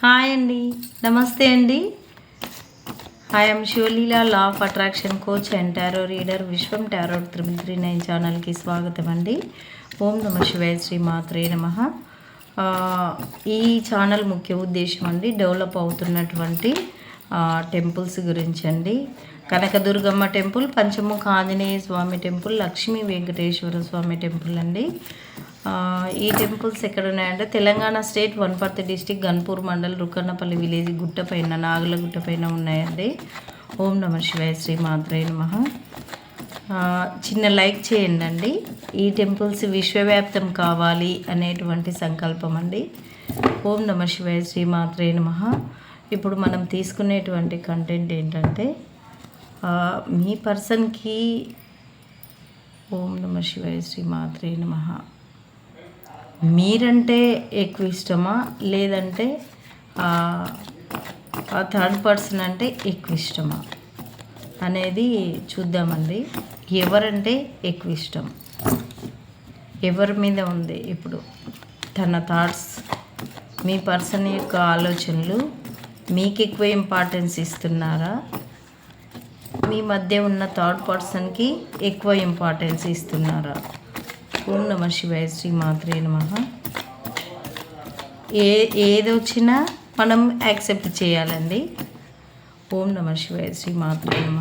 Hi అండి. నమస్తే అండి. Hi M Sivaleela law of attraction coach and tarot reader Viswam tarot triple three nine ఛానల్కి స్వాగతం అండి. ఓం నమ శివాయ శ్రీ మాత్రే నమ. ఈ ఛానల్ ముఖ్య ఉద్దేశం అండి డెవలప్ అవుతున్నటువంటి టెంపుల్స్ గురించి అండి. Kanakadurgamma temple Panchamukha Anjaneya Swamy temple Lakshmi Venkateswara Swamy temple అండి. ఈ టెంపుల్స్ ఎక్కడ ఉన్నాయంటే Telangana state Wanaparthy district Ganpur mandal Rukannapalli village గుట్ట పైన నాగుల గుట్ట పైన ఉన్నాయండి. ఓం నమ శివాయ శ్రీ మాత్రే నమ. చిన్న లైక్ చేయండి అండి ఈ టెంపుల్స్ విశ్వవ్యాప్తం కావాలి అనేటువంటి సంకల్పం అండి. ఓం నమ శివాయ శ్రీ మాత్రే నమ. ఇప్పుడు మనం తీసుకునేటువంటి కంటెంట్ ఏంటంటే మీ పర్సన్కి ఓం నమ శివాయ శ్రీ మాత్రే నమ. మీరంటే ఎక్కువ ఇష్టమా? లేదంటే ఆ థర్డ్ పర్సన్ అంటే ఎక్కువ ఇష్టమా? అనేది చూద్దామండి. ఎవరంటే ఎక్కువ ఇష్టం? ఎవరి మీద ఉంది ఇప్పుడు తన థాట్స్ మీ పర్సన్ యొక్క ఆలోచనలు మీకు ఎక్కువ ఇంపార్టెన్స్ ఇస్తున్నారా? మీ మధ్య ఉన్న థర్డ్ పర్సన్కి ఎక్కువ ఇంపార్టెన్స్ ఇస్తున్నారా? ఓం నమ శివాయ? శ్రీ మాత్రే నమ. ఏ ఏది వచ్చినా మనం యాక్సెప్ట్ చేయాలండి. ఓం నమ శివాయ శ్రీ మాత్రే నమ.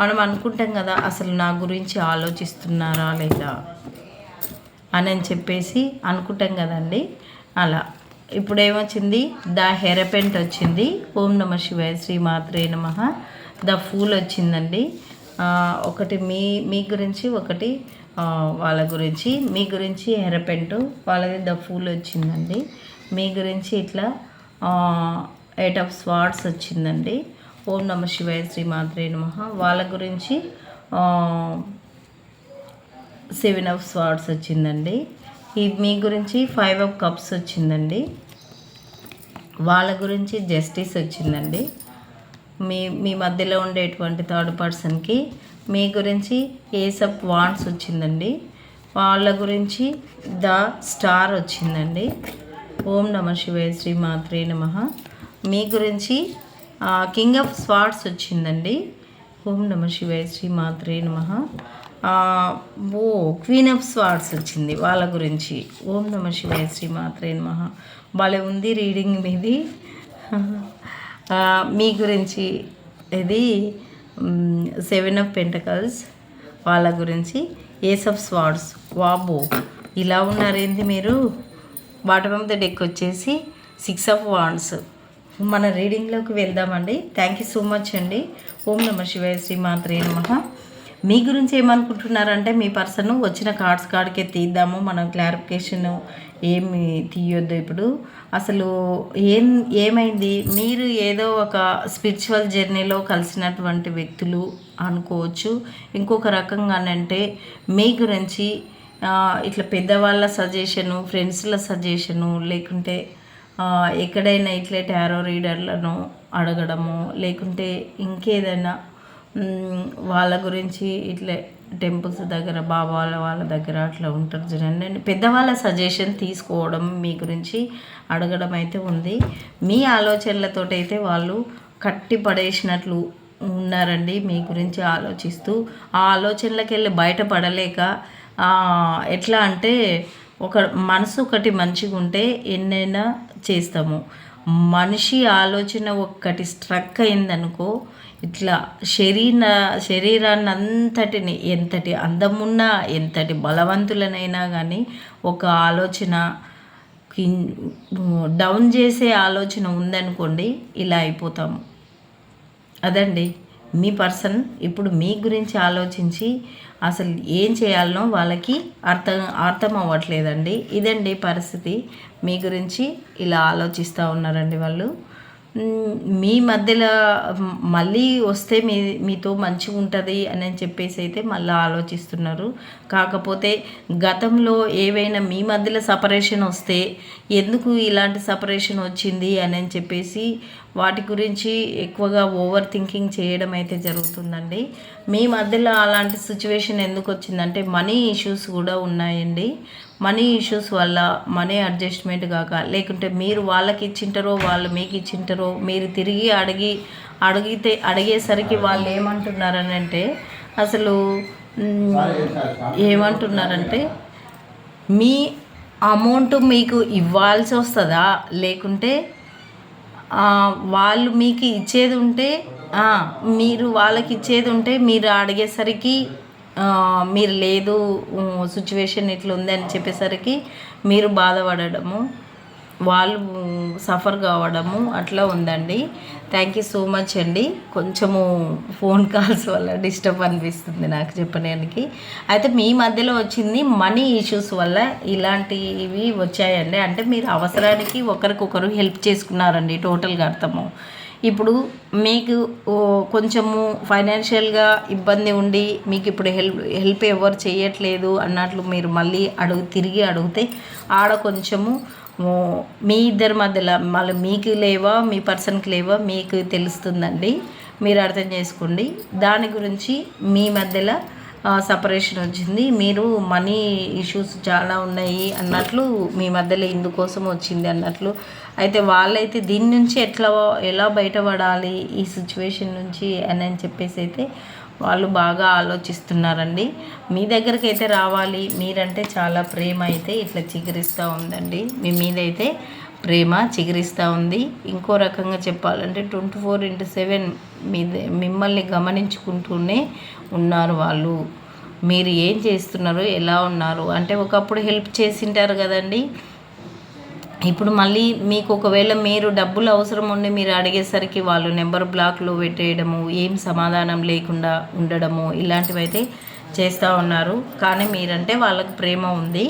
మనం అనుకుంటాం కదా అసలు నా గురించి ఆలోచిస్తున్నారా లేదా అని అని చెప్పేసి అనుకుంటాం కదండి. అలా. ఇప్పుడు ఏమొచ్చింది ద హెరపెంట్ వచ్చింది. ఓం నమ శివాయ శ్రీ మాత్రే నమ. ద ఫూల్ వచ్చిందండి. ఒకటి మీ మీ గురించి ఒకటి వాళ్ళ గురించి మీ గురించి హెరపెంట్ వాళ్ళది ద ఫూల్ వచ్చిందండి. మీ గురించి ఇట్లా ఎయిట్ ఆఫ్ స్వార్డ్స్ వచ్చిందండి. ఓం నమ శివాయ శ్రీ మాత్రే నమ. వాళ్ళ గురించి సెవెన్ ఆఫ్ స్వార్డ్స్ వచ్చిందండి. ఈ మీ గురించి ఫైవ్ ఆఫ్ కప్స్ వచ్చిందండి. వాళ్ళ గురించి జస్టిస్ వచ్చిందండి. మీ మీ మధ్యలో ఉండేటువంటి థర్డ్ పర్సన్కి మీ గురించి ఏసప్ వాన్స్ వచ్చిందండి. వాళ్ళ గురించి ద స్టార్ వచ్చిందండి. ఓం నమ శివాయ శ్రీ మాత్రే నమ. మీ గురించి కింగ్ ఆఫ్ స్వార్డ్స్ వచ్చిందండి. ఓం నమ శివాయ శ్రీ మాత్రే నమ. ఓ క్వీన్ ఆఫ్ స్వార్డ్స్ వచ్చింది వాళ్ళ గురించి. ఓం నమ శివాయ శ్రీ మాత్రే నమ. భలే ఉంది రీడింగ్ మీది. మీ గురించి ఇది. సెవెన్ ఆఫ్ పెంటకల్స్ వాళ్ళ గురించి ఏస్ ఆఫ్ స్వార్డ్స్ వాబో. ఇలా ఉన్నారేంటి మీరు? బాటమ్ ఆఫ్ ద డెక్ వచ్చేసి సిక్స్ ఆఫ్ వాండ్స్. మన రీడింగ్లోకి వెళ్దామండి. థ్యాంక్ యూ సో మచ్ అండి. ఓం నమ శివాయ శ్రీ మాత్రే నమ. మీ గురించి ఏమనుకుంటున్నారంటే మీ పర్సన్ వచ్చిన కార్డ్స్ కార్డ్కే తీద్దాము. మనం క్లారిఫికేషన్ ఏమి తీయొద్దు ఇప్పుడు. అసలు ఏం ఏమైంది? మీరు ఏదో ఒక స్పిరిచువల్ జర్నీలో కలిసినటువంటి వ్యక్తులు అనుకోవచ్చు. ఇంకొక రకంగానంటే మీ గురించి ఇట్లా పెద్దవాళ్ళ సజెషను ఫ్రెండ్స్ల సజెషను లేకుంటే ఎక్కడైనా ఇట్లే టారో రీడర్లను అడగడము లేకుంటే ఇంకేదైనా వాళ్ళ గురించి ఇట్లే టెంపుల్స్ దగ్గర బాబాల వాళ్ళ దగ్గర అట్లా ఉంటారు చూడండి. పెద్దవాళ్ళ సజెషన్ తీసుకోవడం మీ గురించి అడగడం అయితే ఉంది. మీ ఆలోచనలతో అయితే వాళ్ళు కట్టి పడేసినట్లు ఉన్నారండి మీ గురించి ఆలోచిస్తూ. ఆ ఆలోచనలకు వెళ్ళి బయటపడలేక ఎట్లా అంటే ఒక మనసు ఒకటి మంచిగా ఉంటే ఎన్నైనా చేస్తాము. మనిషి ఆలోచన ఒక్కటి స్ట్రక్ అయిందనుకో ఇట్లా శరీర శరీరాన్ని అంతటిని ఎంతటి అందమున్నా ఎంతటి బలవంతులనైనా కానీ ఒక ఆలోచన డౌన్ చేసే ఆలోచన ఉందనుకోండి ఇలా అయిపోతాము. అదండి. మీ పర్సన్ ఇప్పుడు మీ గురించి ఆలోచించి అసలు ఏం చేయాలనో వాళ్ళకి అర్థం అర్థం అవ్వట్లేదండి ఇదండి పరిస్థితి. మీ గురించి ఇలా ఆలోచిస్తూ ఉన్నారండి వాళ్ళు. మీ మధ్యలో మళ్ళీ వస్తే మీ మీతో మంచిగా ఉంటుంది అని చెప్పేసి అయితే మళ్ళీ ఆలోచిస్తున్నారు. కాకపోతే గతంలో ఏవైనా మీ మధ్యలో సపరేషన్ వస్తే ఎందుకు ఇలాంటి సపరేషన్ వచ్చింది అని చెప్పేసి వాటి గురించి ఎక్కువగా ఓవర్ థింకింగ్ చేయడం అయితే జరుగుతుందండి. మీ మధ్యలో అలాంటి సిచ్యువేషన్ ఎందుకు వచ్చిందంటే మనీ ఇష్యూస్ కూడా ఉన్నాయండి. మనీ ఇష్యూస్ వల్ల మనీ అడ్జస్ట్మెంట్ కాక లేకుంటే మీరు వాళ్ళకి ఇచ్చింటారో వాళ్ళు మీకు ఇచ్చింటారో మీరు తిరిగి అడిగి అడిగితే అడిగేసరికి వాళ్ళు ఏమంటున్నారని అంటే అసలు ఏమంటున్నారంటే మీ అమౌంట్ మీకు ఇవ్వాల్సి వస్తుందా? లేకుంటే వాళ్ళు మీకు ఇచ్చేది ఉంటే మీరు వాళ్ళకి ఇచ్చేది ఉంటే మీరు అడిగేసరికి మీరు లేదు సిచ్యువేషన్ ఇట్లా ఉంది అని చెప్పేసరికి మీరు బాధపడడము వాళ్ళు సఫర్ కావడము అట్లా ఉందండి. థ్యాంక్ యూ సో మచ్ అండి. కొంచెము ఫోన్ కాల్స్ వల్ల డిస్టర్బ్ అనిపిస్తుంది నాకు చెప్పడానికి. అయితే మీ మధ్యలో వచ్చింది మనీ ఇష్యూస్ వల్ల ఇలాంటివి వచ్చాయండి. అంటే మీరు అవసరానికి ఒకరికొకరు హెల్ప్ చేసుకున్నారండి టోటల్గా అర్థము. ఇప్పుడు మీకు కొంచెము ఫైనాన్షియల్గా ఇబ్బంది ఉండి మీకు ఇప్పుడు హెల్ప్ హెల్ప్ ఎవరు చేయట్లేదు అన్నట్లు మీరు మళ్ళీ అడుగు తిరిగి అడిగితే ఆడ కొంచెము మీ ఇద్దరి మధ్యలో మళ్ళీ మీకు లేవా మీ పర్సన్కి లేవా మీకు తెలుస్తుందండి. మీరు అర్థం చేసుకోండి. దాని గురించి మీ మధ్యలో సపరేషన్ వచ్చింది. మీరు మనీ ఇష్యూస్ చాలా ఉన్నాయి అన్నట్లు మీ మధ్యలో ఇందుకోసం వచ్చింది అన్నట్లు. అయితే వాళ్ళైతే దీని నుంచి ఎట్లా ఎలా బయటపడాలి ఈ సిచ్యువేషన్ నుంచి అని అని చెప్పేసి అయితే వాళ్ళు బాగా ఆలోచిస్తున్నారండి. మీ దగ్గరికి అయితే రావాలి. మీరంటే చాలా ప్రేమ అయితే ఇట్లా చిగురిస్తూ ఉందండి. మీ మీదైతే ప్రేమ చిగురిస్తూ ఉంది. ఇంకో రకంగా చెప్పాలంటే ట్వంటీ ఫోర్ ఇంటూ సెవెన్ మీ మిమ్మల్ని గమనించుకుంటూనే ఉన్నారు వాళ్ళు. మీరు ఏం చేస్తున్నారు? ఎలా ఉన్నారు? అంటే ఒకప్పుడు హెల్ప్ చేసింటారు కదండి. ఇప్పుడు మళ్ళీ మీకు ఒకవేళ మీరు డబ్బులు అవసరం ఉండి మీరు అడిగేసరికి వాళ్ళు నెంబర్ బ్లాక్లో పెట్టేయడము ఏం సమాధానం లేకుండా ఉండడము ఇలాంటివైతే చేస్తూ ఉన్నారు. కానీ మీరంటే వాళ్ళకి ప్రేమ ఉంది.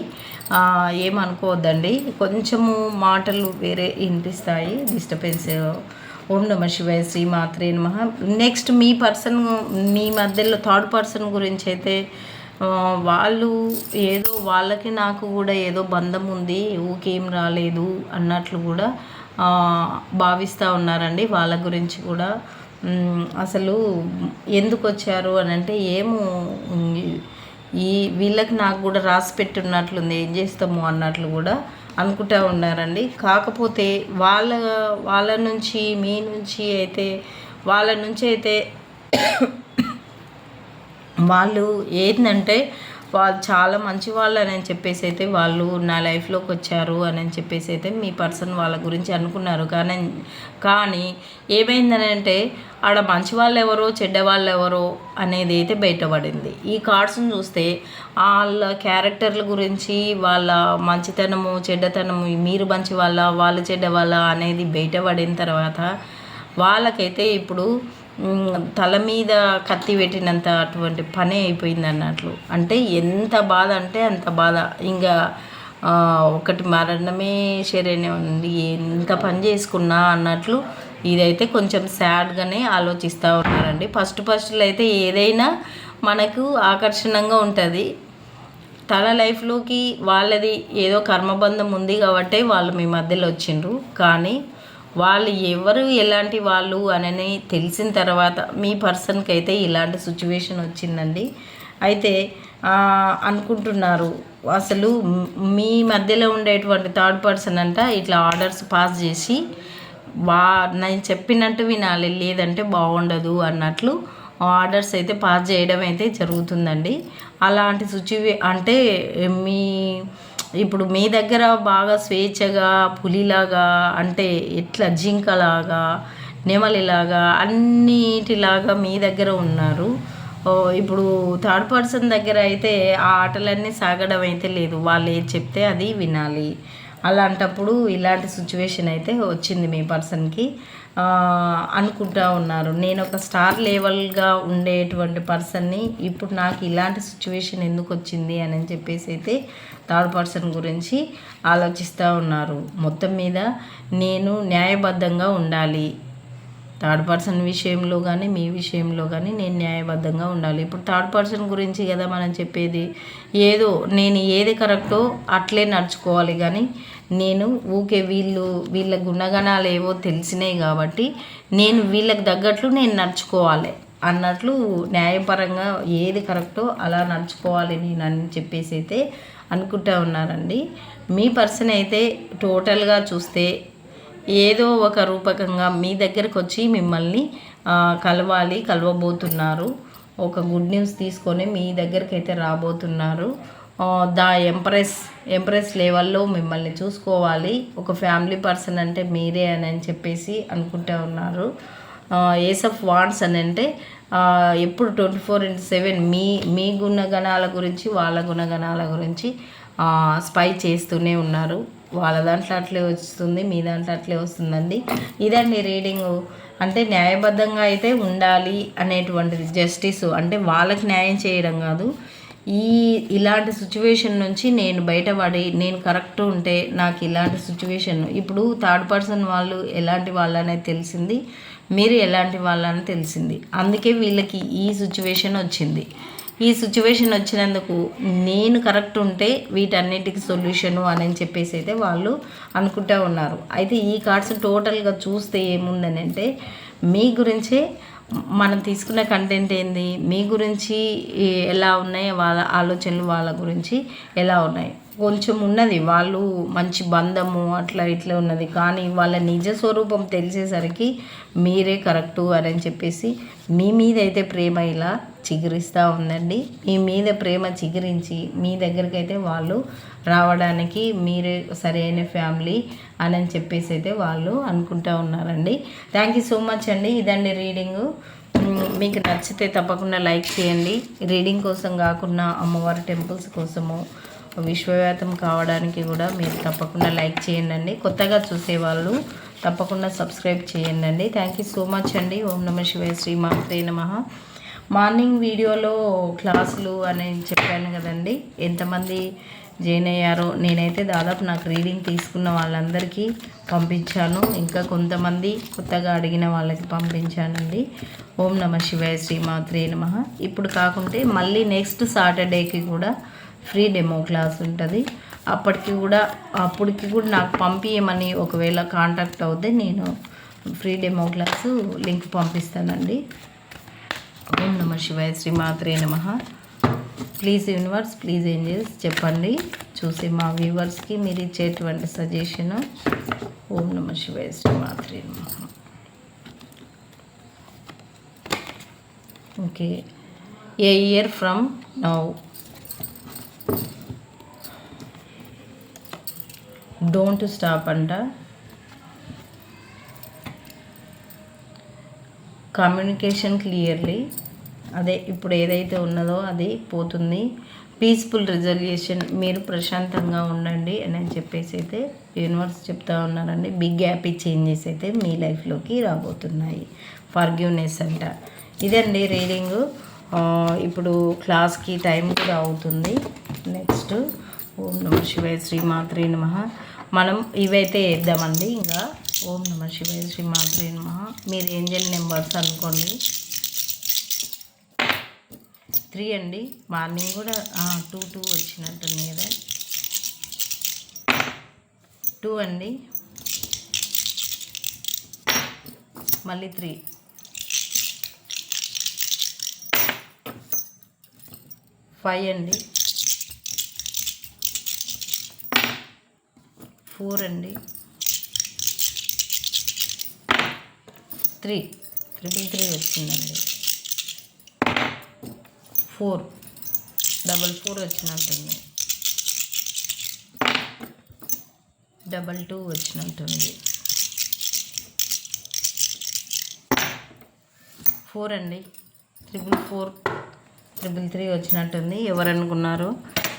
ఏమనుకోవద్దండి. కొంచెము మాటలు వేరే వినిపిస్తాయి. డిస్టర్బెన్స్ ఓం నమ శివాయ శ్రీ మాత్రే నమ. నెక్స్ట్ మీ పర్సన్ మీ మధ్యలో థర్డ్ పర్సన్ గురించి అయితే వాళ్ళు ఏదో వాళ్ళకి నాకు కూడా ఏదో బంధం ఉంది ఊకేం రాలేదు అన్నట్లు కూడా భావిస్తూ ఉన్నారండి వాళ్ళ గురించి కూడా. అసలు ఎందుకు వచ్చారు అని అంటే ఏమో ఈ వీళ్ళకి నాకు కూడా రాసి పెట్టున్నట్లుంది ఏం చేస్తాము అన్నట్లు కూడా అనుకుంటా ఉన్నారండి. కాకపోతే వాళ్ళ వాళ్ళ నుంచి మీ నుంచి అయితే వాళ్ళ నుంచి అయితే వాళ్ళు ఏంటంటే వాళ్ళు చాలా మంచి వాళ్ళు అని చెప్పేసి అయితే వాళ్ళు నా లైఫ్లోకి వచ్చారు అని చెప్పేసి అయితే మీ పర్సన్ వాళ్ళ గురించి అనుకున్నారు. కానీ కానీ ఏమైందని అంటే ఆడ మంచి వాళ్ళు ఎవరో చెడ్డ వాళ్ళు ఎవరో అనేది అయితే బయటపడింది. ఈ కార్డ్స్ని చూస్తే వాళ్ళ క్యారెక్టర్ల గురించి వాళ్ళ మంచితనము చెడ్డతనము మీరు మంచి వాళ్ళ వాళ్ళు చెడ్డ వాళ్ళ అనేది బయటపడిన తర్వాత వాళ్ళకైతే ఇప్పుడు తల మీద కత్తి పెట్టినంత అటువంటి పని అయిపోయింది అన్నట్లు. అంటే ఎంత బాధ అంటే అంత బాధ. ఇంకా ఒకటి మరణమే శరీరం ఉంది. ఎంత పని చేసుకున్నా అన్నట్లు ఇదైతే కొంచెం సాడ్గానే ఆలోచిస్తూ ఉన్నారండి. ఫస్ట్ ఫస్ట్లో అయితే ఏదైనా మనకు ఆకర్షణంగా ఉంటుంది. తన లైఫ్లోకి వాళ్ళది ఏదో కర్మబంధం ఉంది కాబట్టే వాళ్ళు మీ మధ్యలో వచ్చిండ్రు. కానీ వాళ్ళు ఎవరు ఎలాంటి వాళ్ళు అని తెలిసిన తర్వాత మీ పర్సన్కి అయితే ఇలాంటి సిచ్యువేషన్ వచ్చిందండి. అయితే అనుకుంటున్నారు అసలు మీ మధ్యలో ఉండేటువంటి థర్డ్ పర్సన్ అంట ఇట్లా ఆర్డర్స్ పాస్ చేసి వా నేను చెప్పినట్టు వినాలి లేదంటే బాగుండదు అన్నట్లు ఆర్డర్స్ అయితే పాస్ చేయడం అయితే జరుగుతుందండి. అలాంటి సిచ్యువే అంటే మీ ఇప్పుడు మీ దగ్గర బాగా స్వేచ్ఛగా పులిలాగా అంటే ఎట్లా జింకలాగా నెమలిలాగా అన్నిటిలాగా మీ దగ్గర ఉన్నారు. ఇప్పుడు థర్డ్ పర్సన్ దగ్గర అయితే ఆ ఆటలన్నీ సాగడం అయితే లేదు. వాళ్ళు ఏది చెప్తే అది వినాలి. అలాంటప్పుడు ఇలాంటి సిచ్యువేషన్ అయితే వచ్చింది మీ పర్సన్కి అనుకుంటా ఉన్నారు. నేను ఒక స్టార్ లెవెల్గా ఉండేటువంటి పర్సన్ని ఇప్పుడు నాకు ఇలాంటి సిచ్యువేషన్ ఎందుకు వచ్చింది అని చెప్పేసి అయితే థర్డ్ పర్సన్ గురించి ఆలోచిస్తూ ఉన్నారు. మొత్తం మీద నేను న్యాయబద్ధంగా ఉండాలి. థర్డ్ పర్సన్ విషయంలో కానీ మీ విషయంలో కానీ నేను న్యాయబద్ధంగా ఉండాలి. ఇప్పుడు థర్డ్ పర్సన్ గురించి కదా మనం చెప్పేది. ఏదో నేను ఏది కరెక్టో అట్లే నడుచుకోవాలి కానీ నేను ఊకే వీళ్ళు వీళ్ళ గుణగణాలు ఏవో తెలిసినాయి కాబట్టి నేను వీళ్ళకి తగ్గట్లు నేను నడుచుకోవాలి. అన్నట్లు న్యాయపరంగా ఏది కరెక్టో అలా నడుచుకోవాలి నేను అని చెప్పేసి అయితే అనుకుంటా ఉన్నారండి. మీ పర్సన్ అయితే టోటల్గా చూస్తే ఏదో ఒక రూపకంగా మీ దగ్గరకు వచ్చి మిమ్మల్ని కలవాలి కలవబోతున్నారు. ఒక గుడ్ న్యూస్ తీసుకొని మీ దగ్గరికి అయితే రాబోతున్నారు ద ఎంప్రెస్ ఎంప్రెస్ లెవెల్లో మిమ్మల్ని చూసుకోవాలి. ఒక ఫ్యామిలీ పర్సన్ అంటే మీరే అని చెప్పేసి అనుకుంటూ ఉన్నారు. ఏస్ ఆఫ్ వాన్స్ అని అంటే ఎప్పుడు ట్వంటీ ఫోర్ ఇంటూ సెవెన్ మీ మీ గుణగణాల గురించి వాళ్ళ గుణగణాల గురించి స్పై చేస్తూనే ఉన్నారు. వాళ్ళ దాంట్లో అట్లే వస్తుంది మీ దాంట్లో అట్లే వస్తుందండి. ఇదండి రీడింగ్. అంటే న్యాయబద్ధంగా అయితే ఉండాలి అనేటువంటిది జస్టిస్. అంటే వాళ్ళకి న్యాయం చేయడం కాదు. ఈ ఇలాంటి సిచ్యువేషన్ నుంచి నేను బయటపడి నేను కరెక్ట్ ఉంటే నాకు ఇలాంటి సిచ్యువేషన్. ఇప్పుడు థర్డ్ పర్సన్ వాళ్ళు ఎలాంటి వాళ్ళనే తెలిసింది మీరు ఎలాంటి వాళ్ళని తెలిసింది. అందుకే వీళ్ళకి ఈ సిచ్యువేషన్ వచ్చింది. ఈ సిచ్యువేషన్ వచ్చినందుకు నేను కరెక్ట్ ఉంటే వీటన్నిటికి సొల్యూషను అని చెప్పేసి అయితే వాళ్ళు అనుకుంటూ ఉన్నారు. అయితే ఈ కార్డ్స్ టోటల్గా చూస్తే ఏముందని అంటే మీ గురించే మనం తీసుకున్న కంటెంట్ ఏంది? మీ గురించి ఎలా ఉన్నాయి? వాళ్ళ ఆలోచనలు వాళ్ళ గురించి ఎలా ఉన్నాయి? కొంచెం ఉన్నది వాళ్ళు మంచి బంధము అట్లా ఇట్లా ఉన్నది. కానీ వాళ్ళ నిజ స్వరూపం తెలిసేసరికి మీరే కరెక్టు అని చెప్పేసి మీ మీద అయితే ప్రేమ ఇలా చిగురిస్తూ ఉందండి. మీ మీద ప్రేమ చిగురించి మీ దగ్గరికి అయితే వాళ్ళు రావడానికి మీరే సరైన ఫ్యామిలీ అని చెప్పేసి అయితే వాళ్ళు అనుకుంటూ ఉన్నారండి. థ్యాంక్ యూ సో మచ్ అండి. ఇదండి రీడింగు. మీకు నచ్చితే తప్పకుండా లైక్ చేయండి. రీడింగ్ కోసం కాకుండా అమ్మవారి టెంపుల్స్ కోసము విశ్వవ్యాప్తం కావడానికి కూడా మీరు తప్పకుండా లైక్ చేయండి కొత్తగా చూసేవాళ్ళు తప్పకుండా సబ్స్క్రైబ్ చేయండి థ్యాంక్ యూ సో మచ్ అండి. ఓం నమ శివాయ శ్రీ మాత్రే నమ. మార్నింగ్ వీడియోలో క్లాసులు అని చెప్పాను కదండి. ఎంతమంది జాయిన్ అయ్యారో నేనైతే దాదాపు నాకు రీడింగ్ తీసుకున్న వాళ్ళందరికీ పంపించాను. ఇంకా కొంతమంది కొత్తగా అడిగిన వాళ్ళకి పంపించానండి. ఓం నమ శివాయ శ్రీమాత్రే నమ. ఇప్పుడు కాకుంటే మళ్ళీ నెక్స్ట్ సాటర్డేకి కూడా ఫ్రీ డెమో క్లాస్ ఉంటుంది. అప్పటికి కూడా అప్పటికి కూడా నాకు పంపించమని ఒకవేళ కాంటాక్ట్ అవుతే నేను ఫ్రీ డెమో క్లాసు లింక్ పంపిస్తానండి. ఓం నమ శివాయ శ్రీమాత్రే నమ. ప్లీజ్ యూనివర్స్ ప్లీజ్ ఏంజల్స్ చెప్పండి. చూసి మా వ్యూవర్స్కి మీరు ఇచ్చేటువంటి సజెషన్ ఓం నమ శివాయ శ్రీమాత్రే నమ. Okay. A year from now don't stop అంట. Communication clearly. అదే ఇప్పుడు ఏదైతే ఉన్నదో అది పోతుంది. పీస్ఫుల్ రిజల్యూషన్ మీరు ప్రశాంతంగా ఉండండి అని చెప్పేసి అయితే యూనివర్స్ చెప్తా ఉన్నారండి. బిగ్ హ్యాపీ చేంజెస్ అయితే మీ లైఫ్లోకి రాబోతున్నాయి. ఫర్గ్యూనెస్ అంట. ఇదండి రీడింగు. ఇప్పుడు క్లాస్కి టైం కూడా అవుతుంది. నెక్స్ట్ ఓం నమ శివాయ శ్రీమాత్రి నమ. మనం ఇవైతే వేద్దామండి ఇంకా ఓం నమ శివాయ శ్రీమాత్రే నమ. మీరు ఏంజల్ నెంబర్స్ అనుకోండి. త్రీ అండి. మార్నింగ్ కూడా టూ టూ వచ్చినట్టుంది కదా. టూ అండి. మళ్ళీ త్రీ. ఫైవ్ అండి. ఫోర్ అండి. త్రీ. ట్రిపుల్ త్రీ వచ్చిందండి. ఫోర్. డబల్ ఫోర్ వచ్చినట్టుంది. డబల్ టూ వచ్చినట్టుంది. ఫోర్ అండి. Triple four. ట్రిపుల్ త్రీ వచ్చినట్టుంది. ఎవరు అనుకున్నారు?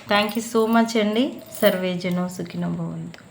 థ్యాంక్ యూ సో మచ్ అండి. సర్వేజనో సుఖినో భవంతు.